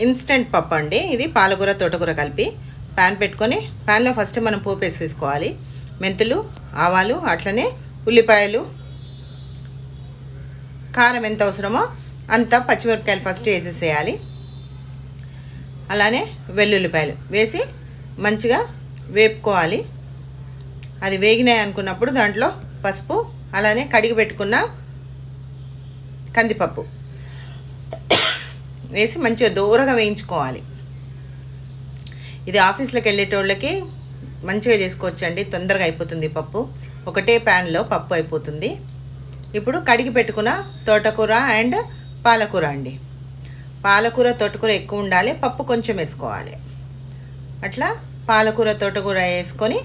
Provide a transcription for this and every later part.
Instant పప్పు అండి. ఇది పాలకూర తోటకూర కలిపి ప్యాన్ పెట్టుకొని ప్యాన్లో ఫస్ట్ మనం పోపు వేసేసుకోవాలి. మెంతులు ఆవాలు అట్లనే ఉల్లిపాయలు కారం ఎంత అవసరమో అంత పచ్చిమిరపకాయలు ఫస్ట్ వేసేసేయాలి. అలానే వెల్లుల్లిపాయలు వేసి మంచిగా వేపుకోవాలి. అది వేగినాయి అనుకున్నప్పుడు దాంట్లో పసుపు అలానే కడిగి పెట్టుకున్న కందిపప్పు. వేసి మంచిగా దూరగా వేయించుకోవాలి. ఇది ఆఫీస్లోకి వెళ్ళేటోళ్ళకి మంచిగా చేసుకోవచ్చండి. తొందరగా అయిపోతుంది పప్పు. ఒకటే ప్యాన్లో పప్పు అయిపోతుంది. ఇప్పుడు కడిగి పెట్టుకున్న తోటకూర అండ్ పాలకూర అండి. పాలకూర తోటకూర ఎక్కువ ఉండాలి. పప్పు కొంచెం వేసుకోవాలి. అట్లా పాలకూర తోటకూర వేసుకొని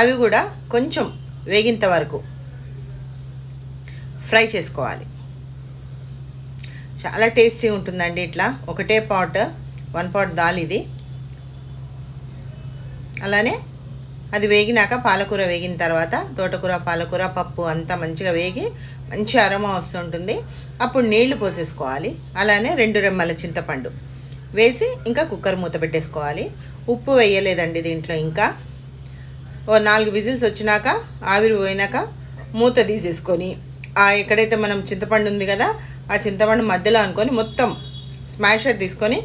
అవి కూడా కొంచెం వేగింత వరకు ఫ్రై చేసుకోవాలి. చాలా టేస్టీ ఉంటుందండి ఇట్లా. ఒకటే పాట్ వన్ పాట్ దాల్ ఇది. అలానే అది వేగినాక పాలకూర వేగిన తర్వాత తోటకూర పాలకూర పప్పు అంతా మంచిగా వేగి మంచి అరమ వస్తుంటుంది. అప్పుడు నీళ్ళు పోసేసుకోవాలి. అలానే రెండు రెమ్మల చింతపండు వేసి ఇంకా కుక్కర్ మూత పెట్టేసుకోవాలి. ఉప్పు వేయలేదండి దీంట్లో ఇంకా. ఓ నాలుగు విజిల్స్ వచ్చినాక ఆవిరి పోయినాక మూత తీసేసుకొని ఎక్కడైతే మనం చింతపండు ఉంది కదా ఆ చింతపండు మధ్యలో అనుకొని మొత్తం స్మాషర్ తీసుకొని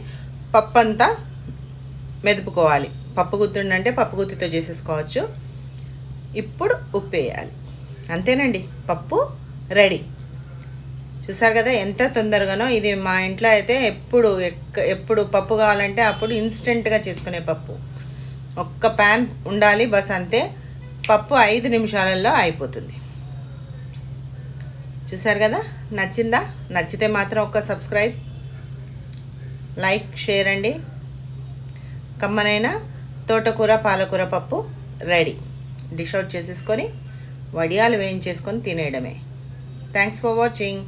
పప్పు అంతా మెదుపుకోవాలి. పప్పు గుత్తుండంటే పప్పు గుత్తితో చేసేసుకోవచ్చు. ఇప్పుడు ఉప్పు వేయాలి. అంతేనండి పప్పు రెడీ. చూసారు కదా ఎంత తొందరగానో ఇది మా ఇంట్లో అయితే ఎప్పుడు ఎక్క ఎప్పుడు పప్పు కావాలంటే అప్పుడు ఇన్స్టెంట్గా చేసుకునే పప్పు. ఒక్క ప్యాన్ ఉండాలి బస్ అంతే. పప్పు ఐదు నిమిషాలలో అయిపోతుంది. చూసారు కదా? నచ్చిందా? నచ్చితే మాత్రం ఒక్క సబ్స్క్రైబ్ లైక్ షేర్ అండి. కమ్మనైన తోటకూర పాలకూర పప్పు రెడీ. డిష్ అవుట్ చేసేసుకొని వడియాలు వేయించేసుకొని తినేయడమే. Thanks for watching